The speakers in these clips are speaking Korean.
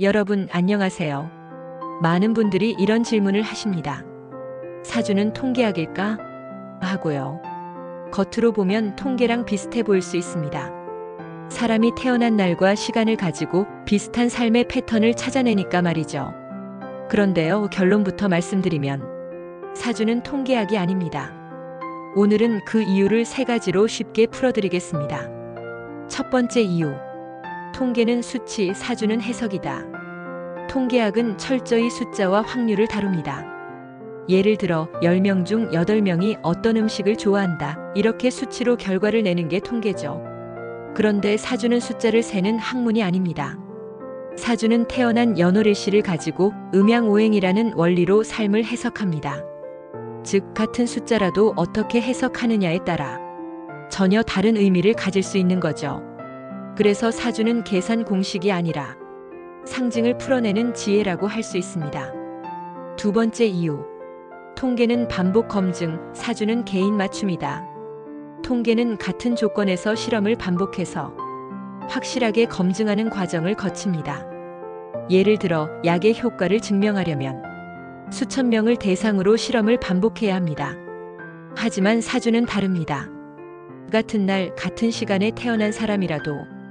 여러분 안녕하세요. 많은 분들이 이런 질문을 하십니다. 사주는 통계학일까? 하고요. 겉으로 보면 통계랑 비슷해 보일 수 있습니다. 사람이 태어난 날과 시간을 가지고 비슷한 삶의 패턴을 찾아내니까 말이죠. 그런데요, 결론부터 말씀드리면 사주는 통계학이 아닙니다. 오늘은 그 이유를 세 가지로 쉽게 풀어드리겠습니다. 첫 번째 이유. 통계는 수치, 사주는 해석이다. 통계학은 철저히 숫자와 확률을 다룹니다. 예를 들어 10명 중 8명이 어떤 음식을 좋아한다. 이렇게 수치로 결과를 내는 게 통계죠. 그런데 사주는 숫자를 세는 학문이 아닙니다. 사주는 태어난 연월일시를 가지고 음양오행이라는 원리로 삶을 해석합니다. 즉, 같은 숫자라도 어떻게 해석하느냐에 따라 전혀 다른 의미를 가질 수 있는 거죠. 그래서 사주는 계산 공식이 아니라 상징을 풀어내는 지혜라고 할 수 있습니다. 두 번째 이유. 통계는 반복 검증, 사주는 개인 맞춤이다. 통계는 같은 조건에서 실험을 반복해서 확실하게 검증하는 과정을 거칩니다. 예를 들어 약의 효과를 증명하려면 수천 명을 대상으로 실험을 반복해야 합니다. 하지만 사주는 다릅니다. 같은 날 같은 시간에 태어난 사람이라도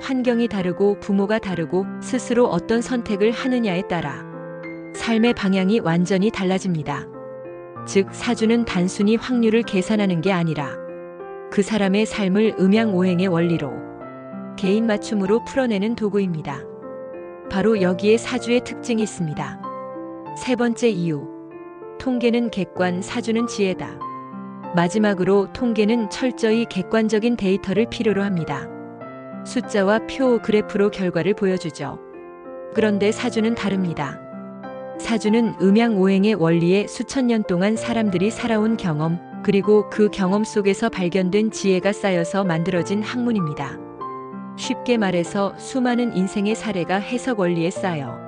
환경이 다르고 부모가 다르고 스스로 어떤 선택을 하느냐에 따라 삶의 방향이 완전히 달라집니다. 즉, 사주는 단순히 확률을 계산하는 게 아니라 그 사람의 삶을 음양오행의 원리로 개인 맞춤으로 풀어내는 도구입니다. 바로 여기에 사주의 특징이 있습니다. 세 번째 이유. 통계는 객관, 사주는 지혜다. 마지막으로 통계는 철저히 객관적인 데이터를 필요로 합니다. 숫자와 표, 그래프로 결과를 보여주죠. 그런데 사주는 다릅니다. 사주는 음양오행의 원리에 수천 년 동안 사람들이 살아온 경험, 그리고 그 경험 속에서 발견된 지혜가 쌓여서 만들어진 학문입니다. 쉽게 말해서 수많은 인생의 사례가 해석 원리에 쌓여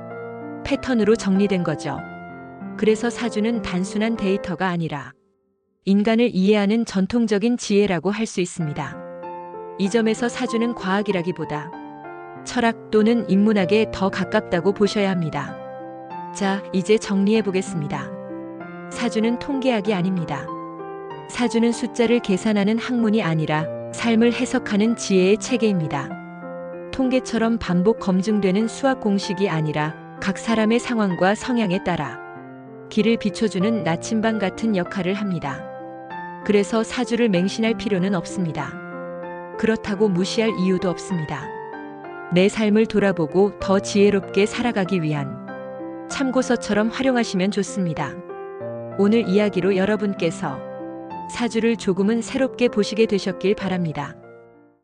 패턴으로 정리된 거죠. 그래서 사주는 단순한 데이터가 아니라 인간을 이해하는 전통적인 지혜라고 할 수 있습니다. 이 점에서 사주는 과학이라기보다 철학 또는 인문학에 더 가깝다고 보셔야 합니다. 자, 이제 정리해 보겠습니다. 사주는 통계학이 아닙니다. 사주는 숫자를 계산하는 학문이 아니라 삶을 해석하는 지혜의 체계입니다. 통계처럼 반복 검증되는 수학 공식이 아니라 각 사람의 상황과 성향에 따라 길을 비춰주는 나침반 같은 역할을 합니다. 그래서 사주를 맹신할 필요는 없습니다. 그렇다고 무시할 이유도 없습니다. 내 삶을 돌아보고 더 지혜롭게 살아가기 위한 참고서처럼 활용하시면 좋습니다. 오늘 이야기로 여러분께서 사주를 조금은 새롭게 보시게 되셨길 바랍니다.